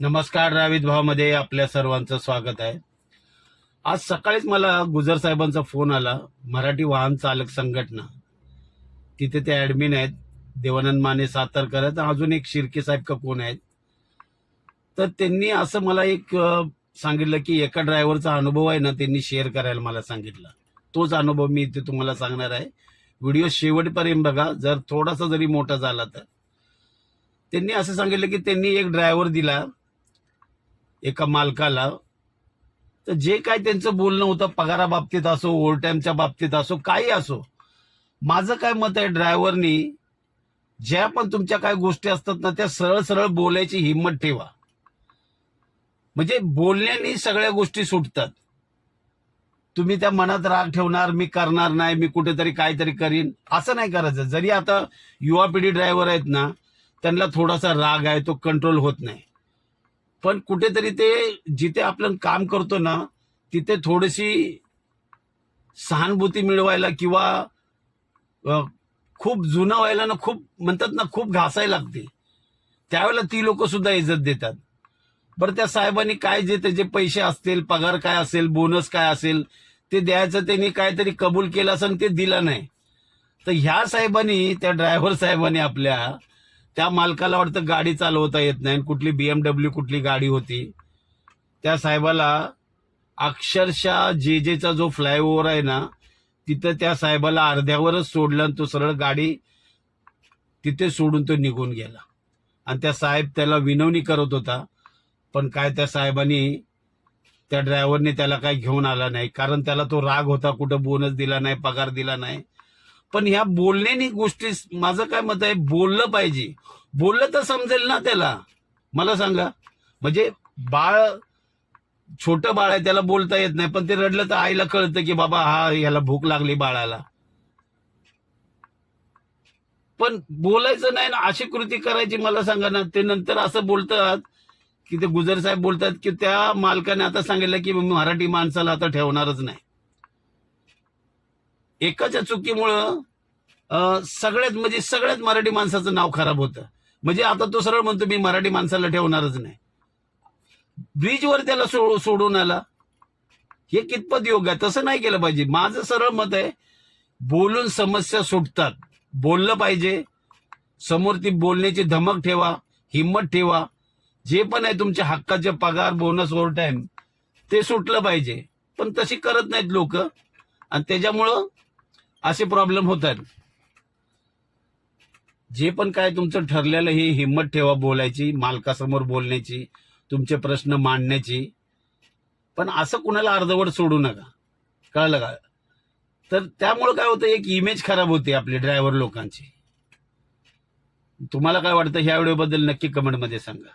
नमस्कार रावित भावामध्ये आपल्या सर्वांचं स्वागत आहे. आज सकाळीच मला गुजर साहेबांचा फोन आला मराठी वाहन चालक संघटना. तिथे ते ॲडमिन आहेत देवानंद माने सातारकर आहेत अजून एक शिर्के साहेब का कोण आहेत. तर त्यांनी असं मला एक सांगितलं की एका ड्रायव्हरचा अनुभव आहे ना त्यांनी शेअर करायला मला सांगितलं. तोच अनुभव मी इथे तुम्हाला सांगणार आहे. व्हिडिओ शेवटपर्यंत बघा जर थोडासा जरी मोठा झाला तर. त्यांनी असं सांगितलं की त्यांनी एक ड्रायव्हर दिला एका मालकाला तर जे काय त्यांचं बोलणं होतं पगाराबाबतीत असो ओव्हरटाईमच्या बाबतीत असो काही असो माझं काय मत आहे ड्रायव्हरनी ज्या पण तुमच्या काय गोष्टी असतात ना त्या सरळ सरळ बोलायची हिंमत ठेवा. म्हणजे बोलण्याने सगळ्या गोष्टी सुटतात. तुम्ही त्या मनात राग ठेवणार मी करणार नाही मी कुठेतरी काहीतरी करीन असं नाही करायचं. जरी आता युवा पिढी ड्रायव्हर आहेत ना त्यांना थोडासा राग आहे तो कंट्रोल होत नाही. पण कुठेतरी ते जिथे आपण काम करतो ना तिथे थोडीशी सहानुभूती मिळवायला किंवा खूप जुनं व्हायला ना खूप म्हणतात ना खूप घासायला लागते. त्यावेळेला ती लोक सुद्धा इज्जत देतात. बरं त्या साहेबांनी काय जे त्याचे पैसे असतील पगार काय असेल बोनस काय असेल ते द्यायचं त्यांनी काहीतरी कबूल केलं असं ते दिलं नाही. तर ह्या साहेबांनी त्या ड्रायव्हर साहेबांनी आपल्या त्या मालकाला वाटतं गाडी चालवता येत नाही. आणि कुठली डब्ल्यू कुठली गाडी होती. त्या साहेबाला अक्षरशः जे जेचा जो फ्लायओव्हर आहे ना तिथं त्या साहेबाला अर्ध्यावरच सोडलं आणि तो सरळ गाडी तिथे सोडून तो निघून गेला. आणि त्या साहेब त्याला विनवणी करत होता पण काय त्या साहेबांनी त्या ड्रायव्हरने त्याला काही घेऊन आला नाही. कारण त्याला तो राग होता कुठं बोनस दिला नाही पगार दिला नाही. पण ह्या बोलण्यानी गोष्टी माझं काय मत आहे बोललं पाहिजे. बोललं तर समजेल ना त्याला. मला सांगा. म्हणजे बाळ छोटं बाळ आहे त्याला बोलता येत नाही पण ते रडलं तर आईला कळतं की बाबा हा ह्याला भूक लागली बाळाला. पण बोलायचं नाही ना अशी कृती करायची मला सांगा ना ते नंतर असं बोलतात की ते गुजर साहेब बोलतात की त्या मालकाने आता सांगितलं की मराठी माणसाला आता ठेवणारच नाही. एकाच्या चुकीमुळं सगळ्यात म्हणजे सगळ्यात मराठी माणसाचं नाव खराब होतं. म्हणजे आता तो सरळ म्हणतो मी मराठी माणसाला ठेवणारच नाही. ब्रिजवर त्याला सो- सोडून आला. हे कितपत योग्य आहे? तसं नाही केलं पाहिजे. माझं सरळ मत आहे बोलून समस्या सुटतात. बोललं पाहिजे. समोर ती बोलण्याची धमक ठेवा हिंमत ठेवा. जे पण आहे तुमच्या हक्काचे पगार बोनस ओव्हर टाइम ते सुटलं पाहिजे. पण तशी करत नाहीत लोक. आणि त्याच्यामुळं असे प्रॉब्लेम होतात जे पण काय तुमचं ठरलेलं ही हिंमत ठेवा बोलायची मालकासमोर बोलण्याची तुमचे प्रश्न मांडण्याची. पण असं कुणाला अर्धवट सोडू नका. कळलं का? तर त्यामुळं काय होतं एक इमेज खराब होते आपली ड्रायव्हर लोकांची. तुम्हाला काय वाटतं ह्या व्हिडिओबद्दल नक्की कमेंटमध्ये सांगा.